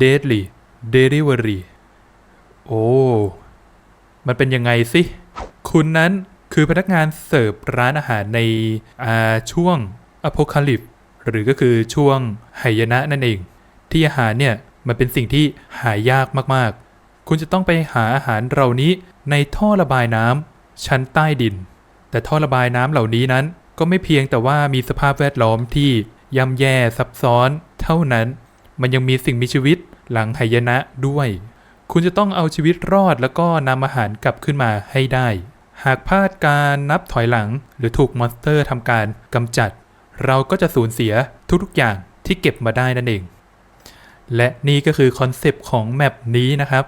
Deadly Delivery โอ้ มันเป็นยังไงสิ คุณนั้นคือพนักงานเสิร์ฟร้านอาหารในอ่าช่วงอ p o c a l y p s e หรือก็คือช่วงไหยนะนั่นเอง ที่อาหารเนี่ยมันเป็นสิ่งที่หายากมากๆ คุณจะต้องไปหาอาหารเหล่านี้ในท่อระบายน้ำชั้นใต้ดิน แต่ท่อระบายน้ำเหล่านี้นั้น ก็ไม่เพียงแต่ว่ามีสภาพแวดล้อมที่ย่ำแย่ซับซ้อนเท่านั้น มันยังมีสิ่งมีชีวิตหลังไหยนะด้วย คุณจะต้องเอาชีวิตรอดแล้วก็นำอาหารกลับขึ้นมาให้ได้ หากพลาดการนับถอยหลัง หรือถูกมอนสเตอร์ทำการกำจัด เราก็จะสูญเสียทุกๆอย่างที่เก็บมาได้นั่นเอง และนี่ก็คือคอนเซปต์ของแมปนี้นะครับ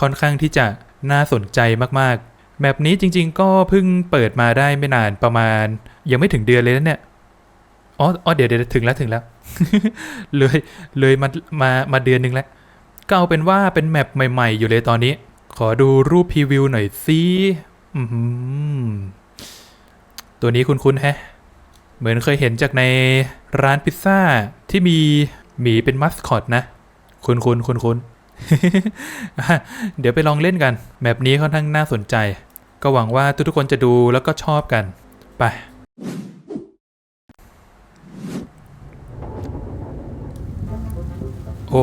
ค่อนข้างที่จะน่าสนใจมากๆ แมปนี้จริงๆ ก็เพิ่งเปิดมาได้ไม่นานประมาณ ยังไม่ถึงเดือนเลยนะเนี่ย อ๋ออเดี๋ยวเดี๋ยวถึงแล้วถึงแล้ว เลยเลยมามามาเดือนหนึ่งแล้วก็เอาเป็นว่าเป็นแมปใหม่ ๆ อยู่เลยตอนนี้ ขอดูรูปพรีวิวหน่อยสิอือหือตัวนี้คุ้นๆแฮะ เหมือนเคยเห็นจากในร้านพิซซ่าที่มีหมีเป็นมัสคอตนะ คุณคุณคุณคุณเดี๋ยวไปลองเล่นกัน แมปนี้ค่อนข้างน่าสนใจ ก็หวังว่าทุกๆคนจะดูแล้วก็ชอบกัน ไป โอ้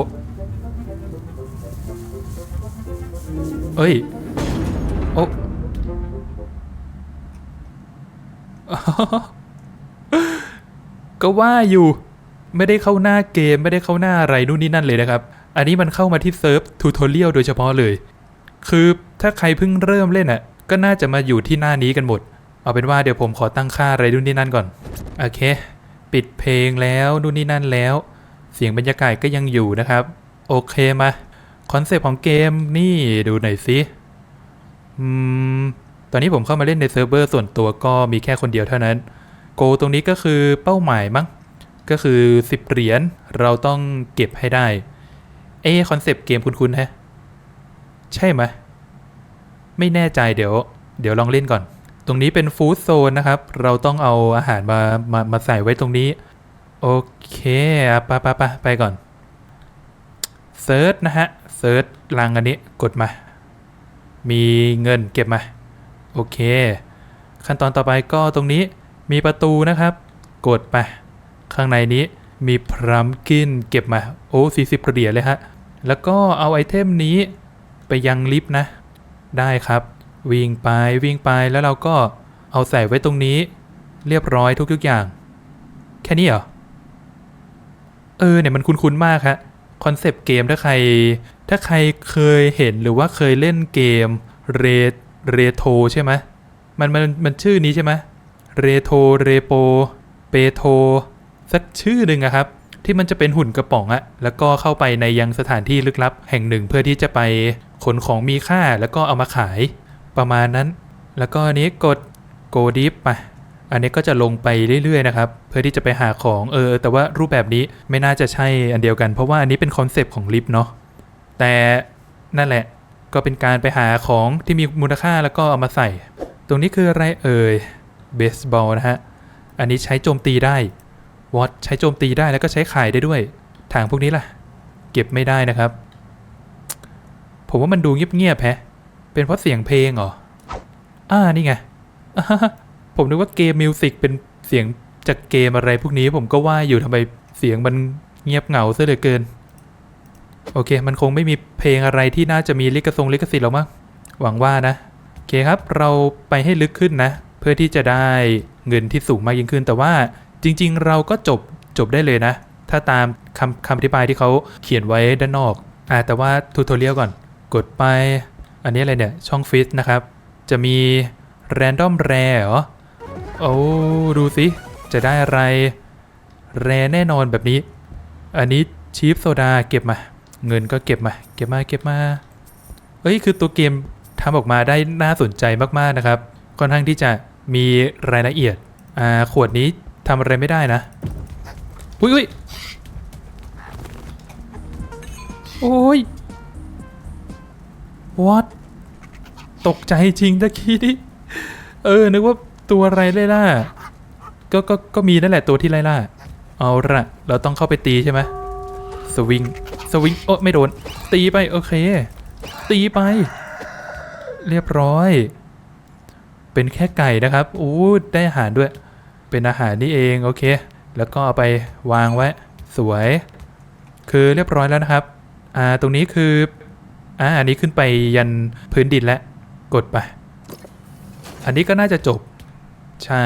เอ้ย โอ้ก็ว่าอยู่ ไม่ได้เข้าหน้าเกมไม่ได้เข้าหน้าอะไรนู่นนี่นั่นเลยนะครับ อันนี้มันเข้ามาที่เซิร์ฟทูทอเรียลโดยเฉพาะเลย คือถ้าใครเพิ่งเริ่มเล่นอะ ก็น่าจะมาอยู่ที่หน้านี้กันหมด เอาเป็นว่าเดี๋ยวผมขอตั้งค่าอะไรนู่นนี่นั่นก่อน โอเค ปิดเพลงแล้วนู่นนี่นั่นแล้ว เสียงบรรยากาศก็ยังอยู่นะครับ โอเคมาคอนเซปต์ของเกมนี่ดูหน่อยสิอืมตอนนี้ผมเข้ามาเล่นในเซิร์ฟเวอร์ส่วนตัวก็มีแค่คนเดียวเท่านั้น โกตรงนี้ก็คือเป้าหมายมั้งก็คือ 10 เหรียญเราต้องเก็บให้ได้ เอคอนเซปต์เกมคุ้นๆฮะ ใช่ไหมไม่แน่ใจเดี๋ยว เดี๋ยวลองเล่นก่อน ตรงนี้เป็นฟู้ดโซนนะครับ เราต้องเอาอาหารมามามาใส่ไว้ตรงนี้ โอเคอะไปไปไปไปก่อนเซิร์ชนะฮะเซิร์ชลังอันนี้กดมา มีเงินเก็บมา โอเค ขั้นตอนต่อไปก็ตรงนี้มีประตูนะครับ กดไปข้างในนี้มีพรัมกินเก็บมา โอ้สี่สิบเหรียญเลยฮะ แล้วก็เอาไอเทมนี้ไปยังลิฟต์นะ ได้ครับ วิ่งไปวิ่งไปแล้วเราก็เอาใส่ไว้ตรงนี้ เรียบร้อยทุกๆอย่าง แค่นี้เหรอ เออเนี่ยมันคุ้นๆมากฮะคอนเซปต์เกมถ้าใคร ถ้าใครเคยเห็นหรือว่าเคยเล่นเกมเรเรโทใช่ไหมมันมันมันชื่อนี้ใช่ไหมเรโทเรโปเปโทสักชื่อหนึ่งอะครับ ที่มันจะเป็นหุ่นกระป๋องอะแล้วก็เข้าไปในยังสถานที่ลึกลับแห่งหนึ่งเพื่อที่จะไปขนของมีค่าแล้วก็เอามาขายประมาณนั้น แล้วก็อันนี้กด go deep ไป อันนี้ก็จะลงไปเรื่อยๆนะครับเพื่อที่จะไปหาของเออ แต่ว่ารูปแบบนี้ไม่น่าจะใช่อันเดียวกัน เพราะว่าอันนี้เป็นคอนเซปต์ของลิฟต์เนาะแต่นั่นแหละก็เป็นการไปหาของที่มีมูลค่าแล้วก็เอามาใส่ ตรงนี้คืออะไรเอ่ยเบสบอลนะฮะอันนี้ใช้โจมตีได้วอตใช้โจมตีได้แล้วก็ใช้ขายได้ด้วยถังพวกนี้ล่ะ เก็บไม่ได้นะครับ ผมว่ามันดูเงียบๆแฮะเป็นเพราะเสียงเพลงเหรออ่านี่ไง ผมนึกว่าเกมมิวสิกเป็นเสียงจากเกมอะไรพวกนี้ผมก็ว่าอยู่ทำไมเสียงมันเงียบเหงาซะเหลือเกิน โอเค มันคงไม่มีเพลงอะไรที่น่าจะมีลิขทรงลิขสิทธิ์หรอกมั้งหวังว่านะโอเคครับ เราไปให้ลึกขึ้นนะ เพื่อที่จะได้เงินที่สูงมากยิ่งขึ้น แต่ว่าจริง ๆ เราก็จบจบได้เลยนะ ถ้าตามคำคำอธิบายที่เขาเขียนไว้ด้านนอกอ่าแต่ว่าทูตเรียลก่อน กดไป อันนี้อะไรเนี่ย ช่องฟิตนะครับ จะมี Random Rare เหรอ โอ้ดูสิจะได้อะไร แรแน่นอนแบบนี้ อันนี้ชีฟโซดาเก็บมา เงินก็เก็บมา เก็บมาเก็บมา เอ้ยคือตัวเกมทำออกมาได้น่าสนใจมากๆนะครับ ค่อนข้างที่จะมีรายละเอียด อ่า ขวดนี้ทำอะไรไม่ได้นะ อุ้ยอุ้ยโอ้ย what ตกใจจริงตะกี้นี่ เออ นึกว่า ตัวอะไรไล่ล่า ก็ก็ก็มีนั่นแหละตัวที่ไล่ล่า เอาละเราต้องเข้าไปตีใช่ไหมสวิง สวิงโอ้ไม่โดน ตีไปโอเค ตีไป เรียบร้อย เป็นแค่ไก่นะครับอู้ได้อาหารด้วย เป็นอาหารนี่เองโอเค แล้วก็เอาไปวางไว้ สวย คือเรียบร้อยแล้วนะครับ อ่าตรงนี้คืออ่าอันนี้ขึ้นไปยันพื้นดินแล้วกดไป อันนี้ก็น่าจะจบ ใช่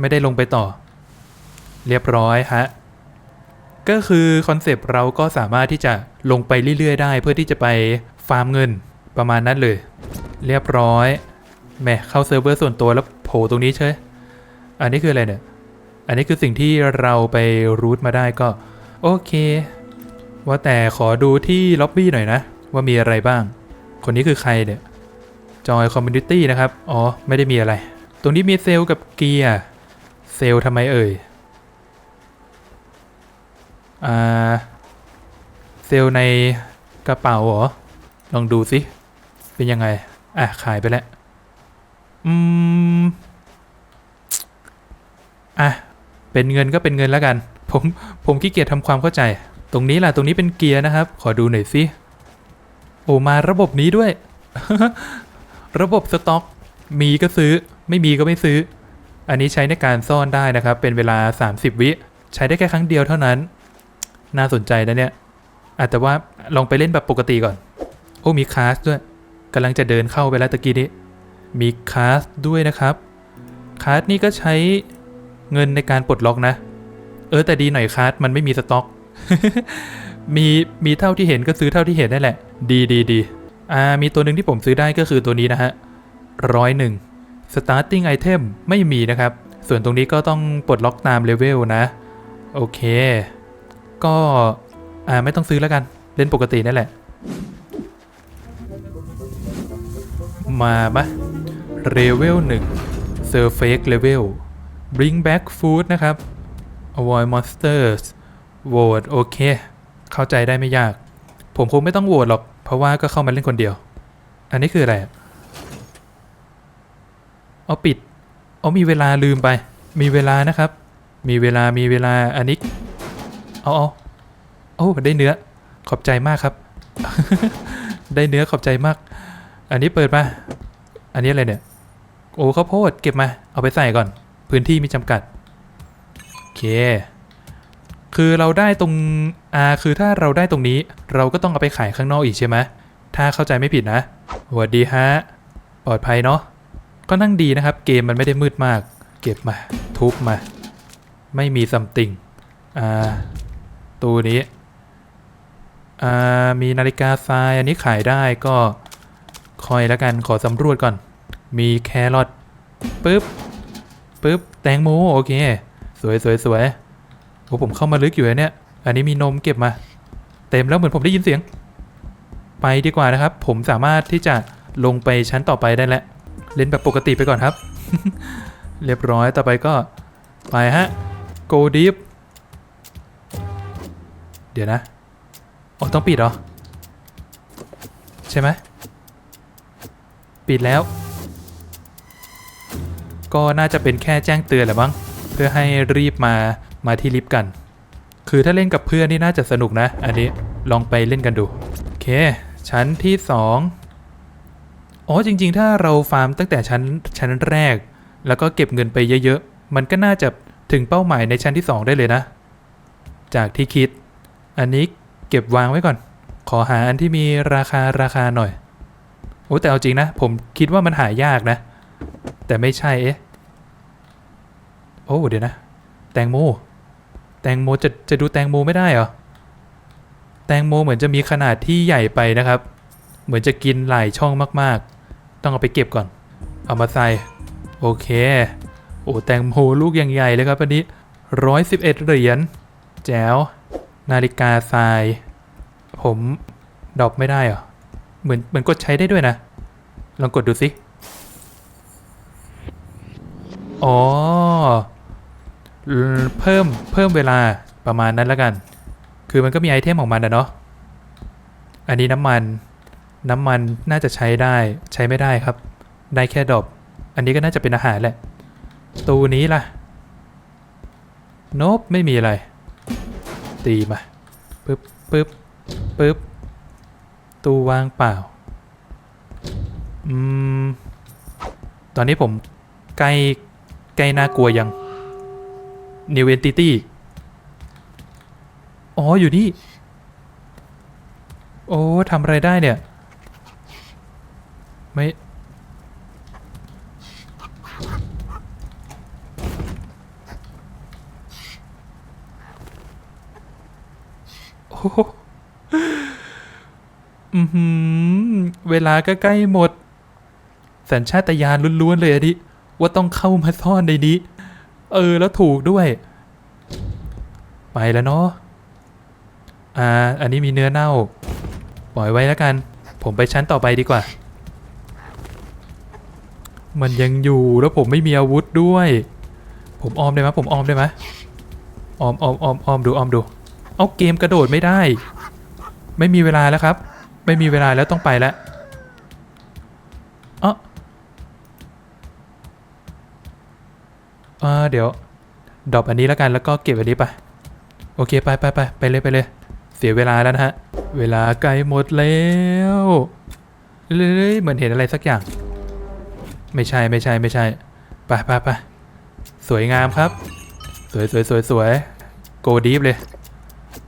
ไม่ได้ลงไปต่อ เรียบร้อยฮะ ก็คือคอนเซปต์เราก็สามารถที่จะลงไปเรื่อยๆ ได้เพื่อที่จะไปฟาร์มเงินประมาณนั้นเลย เรียบร้อยแหมเข้าเซิร์ฟเวอร์ส่วนตัวแล้วโผล่ตรงนี้เชยอันนี้คืออะไรเนี่ย อันนี้คือสิ่งที่เราไปรูทมาได้ก็ โอเค ว่าแต่ขอดูที่ล็อบบี้หน่อยนะ ว่ามีอะไรบ้าง คนนี้คือใครเนี่ยจอยคอมมูนิตี้นะครับ อ๋อ ไม่ได้มีอะไร ตรงนี้มีเซลล์กับเกียร์ เซลล์ทำไมเอ่ย อ่า เซลล์ในกระเป๋าเหรอ ลองดูสิเป็นยังไง อะ ขายไปแล้ว อืม อะ เป็นเงินก็เป็นเงินแล้วกัน ผม ผมขี้เกียจทำความเข้าใจ ตรงนี้ล่ะ ตรงนี้เป็นเกียร์นะครับ ขอดูหน่อยสิโอ้มาระบบนี้ด้วย ระบบสต็อก มีก็ซื้อ ไม่มีก็ไม่ซื้อ อันนี้ใช้ในการซ่อนได้นะครับ เป็นเวลา 30 วิใช้ได้แค่ครั้งเดียวเท่านั้น น่าสนใจนะเนี่ยอาจแต่ว่าลองไปเล่นแบบปกติก่อน โอ้มีคลาสด้วยกำลังจะเดินเข้าไปแล้วตะกี้นี้ มีคลาสด้วยนะครับคลาสนี่ก็ใช้เงินในการปลดล็อกนะ เออแต่ดีหน่อยคลาสมันไม่มีสต็อก มีมีเท่าที่เห็นก็ซื้อเท่าที่เห็นนั่นแหละ ดีดีดีอ่ามีตัวหนึ่งที่ผมซื้อได้ก็คือตัวนี้นะฮะร้อยหนึ่ง starting item ไม่มีนะครับ ส่วนตรงนี้ก็ต้องปลดล็อกตามเลเวลนะ โอเค ก็อ่าไม่ต้องซื้อแล้วกัน เล่นปกตินั่นแหละ มาปะเรเวลหนึ่งเซอร์เฟกเลเวล bring back food นะครับ avoid monsters vote โอเค เข้าใจได้ไม่ยาก ผมคงไม่ต้องโหวตหรอก เพราะว่าก็เข้ามาเล่นคนเดียว อันนี้คืออะไรอะ เอาปิด เอามีเวลาลืมไป มีเวลานะครับ มีเวลามีเวลาอันนี้เอาเอาโอ้ได้เนื้อขอบใจมากครับ ได้เนื้อขอบใจมาก อันนี้เปิดมา อันนี้อะไรเนี่ย โอ้ข้าวโพดเก็บมา เอาไปใส่ก่อน พื้นที่มีจำกัด โอเค คือเราได้ตรงอ่าคือถ้าเราได้ตรงนี้ เราก็ต้องเอาไปขายข้างนอกอีกใช่ไหมถ้าเข้าใจไม่ผิดนะสวัสดีฮะ ปลอดภัยเนาะ ก็นั่งดีนะครับ เกมมันไม่ได้มืดมาก เก็บมา ทุบมา ไม่มีซัมติงอ่าตัวนี้อ่ามีนาฬิกาทรายอันนี้ขายได้ก็คอยแล้วกันขอสำรวจก่อน มีแครอทปึ๊บปึ๊บแตงโมโอเค สวยสวยสวยโอ้ผมเข้ามาลึกอยู่เนี่ย อันนี้มีนมเก็บมา เต็มแล้วเหมือนผมได้ยินเสียง ไปดีกว่านะครับ ผมสามารถที่จะลงไปชั้นต่อไปได้แล้ว เล่นแบบปกติไปก่อนครับ เรียบร้อยต่อไปก็ไปฮะ go deep เดี๋ยวนะอ๋อต้องปิดเหรอ ใช่ไหมปิดแล้ว ก็น่าจะเป็นแค่แจ้งเตือนแหละมั้งเพื่อให้รีบมามาที่ลิฟต์กัน คือถ้าเล่นกับเพื่อนนี่น่าจะสนุกนะ อันนี้ลองไปเล่นกันดู โอเค ชั้นที่ 2 อ๋อจริง ๆ ถ้าเราฟาร์มตั้งแต่ชั้นชั้นแรก แล้วก็เก็บเงินไปเยอะๆ มันก็น่าจะถึงเป้าหมายในชั้นที่ 2 ได้เลยนะ จากที่คิด อันนี้เก็บวางไว้ก่อน ขอหาอันที่มีราคาราคาหน่อย โอ้แต่เอาจริงนะ ผมคิดว่ามันหายากนะ แต่ไม่ใช่เอ๊ะ โอ้เดี๋ยวนะ แตงโม แตงโมจะจะดูแตงโมไม่ได้เหรอ แตงโมเหมือนจะมีขนาดที่ใหญ่ไปนะครับ เหมือนจะกินหลายช่องมากๆ ต้องเอาไปเก็บก่อน เอามาใส่ โอเค โอ้แตงโมลูกยังใหญ่เลยครับอันนี้ร้อยสิบเอ็ดเหรียญแจ๋วนาฬิกาทราย ผมดรอปไม่ได้เหรอ เหมือนเหมือนกดใช้ได้ด้วยนะ ลองกดดูสิอ๋อ เพิ่มเพิ่มเวลาประมาณนั้นแล้วกัน คือมันก็มีไอเทมของมันนะเนาะ อันนี้น้ำมัน น้ำมันน่าจะใช้ได้ใช้ไม่ได้ครับ ได้แค่ดอปอันนี้ก็น่าจะเป็นอาหารแหละ ตูนี้ล่ะโนบไม่มีอะไร ตีมาปึ๊บปึ๊บปึ๊บตู้วางเปล่า อืม ตอนนี้ผมใกล้ใกล้น่ากลัวยัง New Entity อ๋อ อยู่นี่ โอ้ทำอะไรได้เนี่ย ไม่ โอ้โหอือหือเวลาก็ใกล้หมด สัญชาตญาณล้วนๆเลยอันนี้ว่าต้องเข้ามาซ่อนในนี้ เออแล้วถูกด้วย ไปแล้วเนาะ อ่า อันนี้มีเนื้อเน่า ปล่อยไว้แล้วกัน ผมไปชั้นต่อไปดีกว่า มันยังอยู่แล้วผมไม่มีอาวุธด้วย ผมออมได้ไหมผมออมได้ไหมออมออมออมออมดูออมดู เอาเกมกระโดดไม่ได้ ไม่มีเวลาแล้วครับ ไม่มีเวลาแล้วต้องไปแล้วเออเออเดี๋ยวดรอปอันนี้แล้วกันแล้วก็เก็บอันนี้ไป โอเคไปไปไปไปเลยไปเลย เสียเวลาแล้วนะฮะ เวลาใกล้หมดแล้ว เลยเหมือนเห็นอะไรสักอย่าง ไม่ใช่ไม่ใช่ไม่ใช่ไปไปไปสวยงามครับ สวยสวยสวยสวยโกดีฟเลย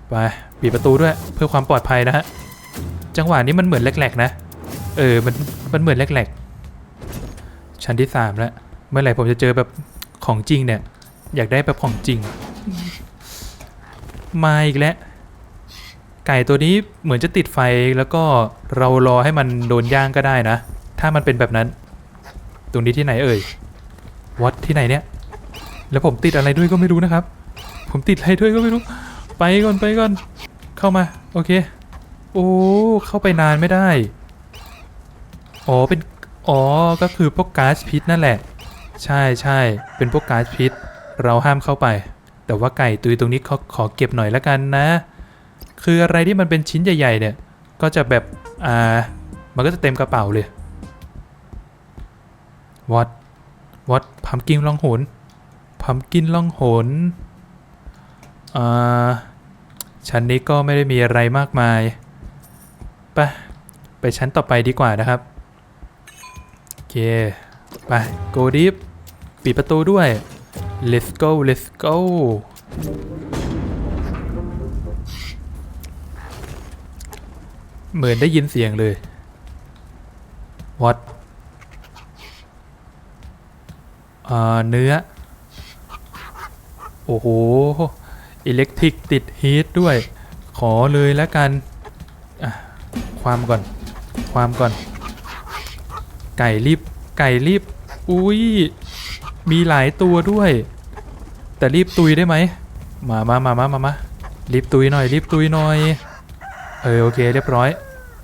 ไปปิดประตูด้วยเพื่อความปลอดภัยนะฮะจังหวะนี้มันเหมือนแหลกๆนะ เออมันมันเหมือนแหลกๆชั้นที่สามแล้วเมื่อไหร่ผมจะเจอแบบของจริงเนี่ย อยากได้แบบของจริง มาอีกแล้วไก่ตัวนี้เหมือนจะติดไฟแล้วก็เรารอให้มันโดนย่างก็ได้นะ ถ้ามันเป็นแบบนั้น ตรงนี้ที่ไหนเอ่ยวัดที่ไหนเนี่ย แล้วผมติดอะไรด้วยก็ไม่รู้นะครับ ผมติดอะไรด้วยก็ไม่รู้ ไปก่อนไปก่อน เข้ามา โอเค โอ้เข้าไปนานไม่ได้ อ๋อเป็นอ๋อก็คือพวกก๊าซพิษนั่นแหละ ใช่ใช่เป็นพวกก๊าซพิษ เราห้ามเข้าไป แต่ว่าไก่ตุยตรงนี้ขอขอเก็บหน่อยละกันนะ คืออะไรที่มันเป็นชิ้นใหญ่ ๆ เนี่ย ก็จะแบบอ่ามันก็จะเต็มกระเป๋าเลย วัดวัดพัมกินล่องหนพัมกินล่องหนอ่าชั้นนี้ก็ไม่ได้มีอะไรมากมายไปไปชั้นต่อไปดีกว่านะครับ โอเค ไป go deep ปิดประตูด้วย let's go let's go เหมือนได้ยินเสียงเลย what อ่า เนื้อ โอ้โห อิเล็กทริกติดฮีทด้วย ขอเลยแล้วกัน ความก่อน ความก่อน ไก่รีบ ไก่รีบ อุ้ย มีหลายตัวด้วย แต่รีบตุยได้ไหม มามามามามามารีบตุยหน่อย รีบตุยหน่อย เออโอเค เรียบร้อย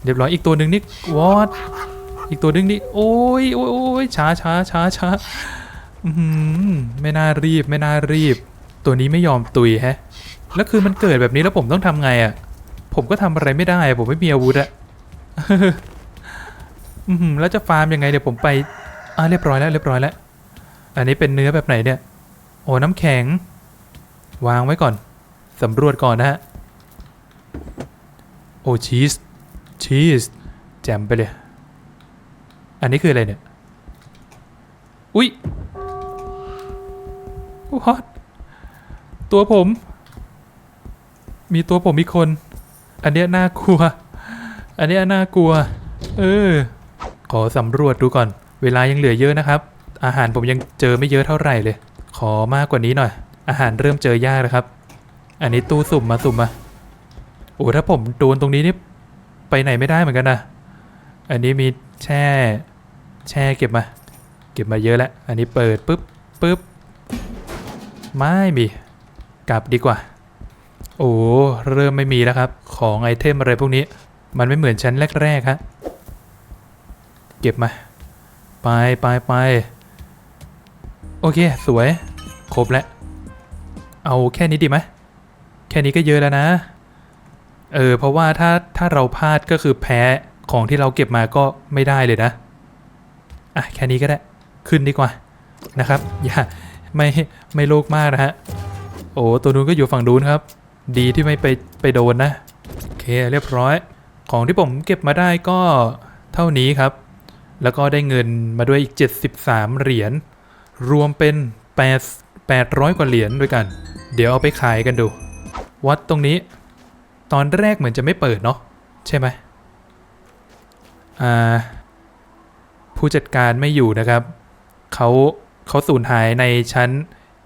เรียบร้อย อีกตัวหนึ่งนี่วอดอีกตัวหนึ่งนี่โอ้ยโอ้ยโอ้ยช้าช้าช้าช้า ไม่น่ารีบไม่น่ารีบ ตัวนี้ไม่ยอมตุยแฮะ แล้วคือมันเกิดแบบนี้แล้วผมต้องทำไงอะ่ะ ผมก็ทำอะไรไม่ได้ ผมไม่มีอาวุธอะอือหือแล้วจะฟาร์มยังไงเดี๋ยวผมไปอ่าเรียบร้อยแล้วเรียบร้อยแล้ว อันนี้เป็นเนื้อแบบไหนเนี่ย โอ้น้ำแข็ง วางไว้ก่อนสำรวจก่อนนะฮะ โอ้ชีสชีสแจ่มไปเลย อันนี้คืออะไรเนี่ย อุ๊ย วัดตัวผม มีตัวผมอีกคน อันเนี้ยน่ากลัว อันเนี้ยน่ากลัว เออ ขอสำรวจดูก่อน เวลายังเหลือเยอะนะครับ อาหารผมยังเจอไม่เยอะเท่าไหร่เลย ขอมากกว่านี้หน่อย อาหารเริ่มเจอยากแล้วครับ อันนี้ตู้สุ่มมาสุ่มมา โอ้ถ้าผมโดนตรงนี้นี่ไปไหนไม่ได้เหมือนกันนะ อันนี้มีแช่ แช่เก็บมา เก็บมาเยอะแล้ว อันนี้เปิดปุ๊บปุ๊บ ไม่มีกลับดีกว่า โอ้เริ่มไม่มีแล้วครับ ของไอเทมอะไรพวกนี้ มันไม่เหมือนชั้นแรกๆฮะเก็บมา ไปไปไปโอเค สวย ครบแล้ว เอาแค่นี้ดีไหมแค่นี้ก็เยอะแล้วนะ เออ เพราะว่าถ้าถ้าเราพลาดก็คือแพ้ของที่เราเก็บมาก็ไม่ได้เลยนะ อะ แค่นี้ก็ได้ ขึ้นดีกว่านะครับ อย่า ไม่ไม่โลกมากนะฮะ โอ้ตัวนู้นก็อยู่ฝั่งนู้นครับ ดีที่ไม่ไปไปโดนนะ โอเคเคเรียบร้อย ของที่ผมเก็บมาได้ก็เท่านี้ครับ แล้วก็ได้เงินมาด้วยอีก 73 เหรียญ รวมเป็น8 800 กว่าเหรียญด้วยกัน เดี๋ยวเอาไปขายกันดู วัดตรงนี้ ตอนแรกเหมือนจะไม่เปิดเนาะใช่ไหมอ่าผู้จัดการไม่อยู่นะครับ เขา เขาสูญหายในชั้น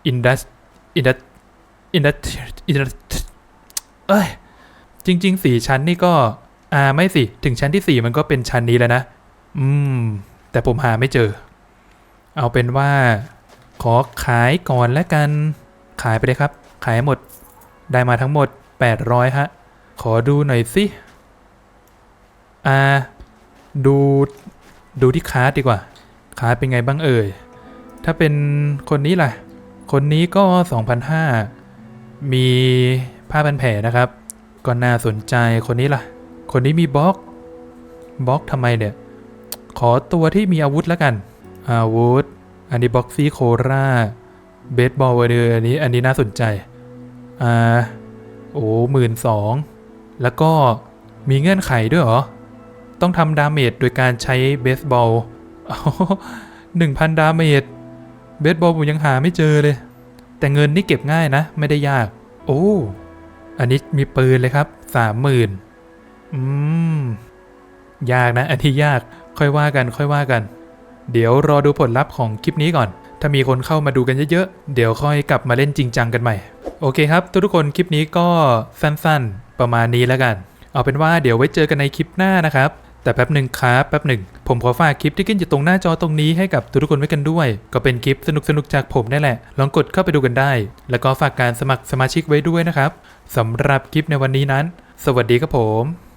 อินดัสอินดัสอินดัสอินดัสเอ้ยจริงๆสี่ชั้นนี่ก็ อ่าไม่สิ ถึงชั้นที่สี่มันก็เป็นชั้นนี้แล้วนะ อืม แต่ผมหาไม่เจอ เอาเป็นว่า ขอขายก่อนแล้วกัน ขายไปเลยครับ ขายหมด ได้มาทั้งหมด 800 ฮะ ขอดูหน่อยสิ อ่า ดู ดูที่คาร์ดดีกว่า คาร์ดเป็นไงบ้างเอ่ย ถ้าเป็นคนนี้ล่ะ คนนี้ก็ 2,500 มีผ้าพันแผลนะครับ ก็น่าสนใจคนนี้ล่ะ คนนี้มีบล็อก บล็อกทำไมเนี่ย ขอตัวที่มีอาวุธแล้วกัน อาวุธ อันนี้บ็อกซี่โคราเบสบอลเดอร์อันนี้ อันนี้น่าสนใจ อ่า โอ้หมื่นสอง แล้วก็มีเงื่อนไขด้วยเหรอ ต้องทำดาเมจโดยการใช้เบสบอลหนึ่งพันดาเมจ เบสบอลผมยังหาไม่เจอเลย แต่เงินนี่เก็บง่ายนะ ไม่ได้ยาก โอ้ อันนี้มีปืนเลยครับสามหมื่นอืม ยากนะ อันที่ยากค่อยว่ากัน ค่อยว่ากัน เดี๋ยวรอดูผลลัพธ์ของคลิปนี้ก่อน ถ้ามีคนเข้ามาดูกันเยอะๆ เดี๋ยวค่อยกลับมาเล่นจริงจังกันใหม่ โอเคครับ ทุกๆคนคลิปนี้ก็สั้นๆ ประมาณนี้แล้วกัน เอาเป็นว่าเดี๋ยวไว้เจอกันในคลิปหน้านะครับ แต่แป๊บหนึ่งครับแป๊บหนึ่ง ผมขอฝากคลิปที่ขึ้นอยู่ตรงหน้าจอตรงนี้ให้กับทุกๆคนไว้กันด้วย ก็เป็นคลิปสนุกๆจากผมนี่แหละ ลองกดเข้าไปดูกันได้ แล้วก็ฝากการสมัครสมาชิกไว้ด้วยนะครับสำหรับคลิปในวันนี้นั้น สวัสดีครับผม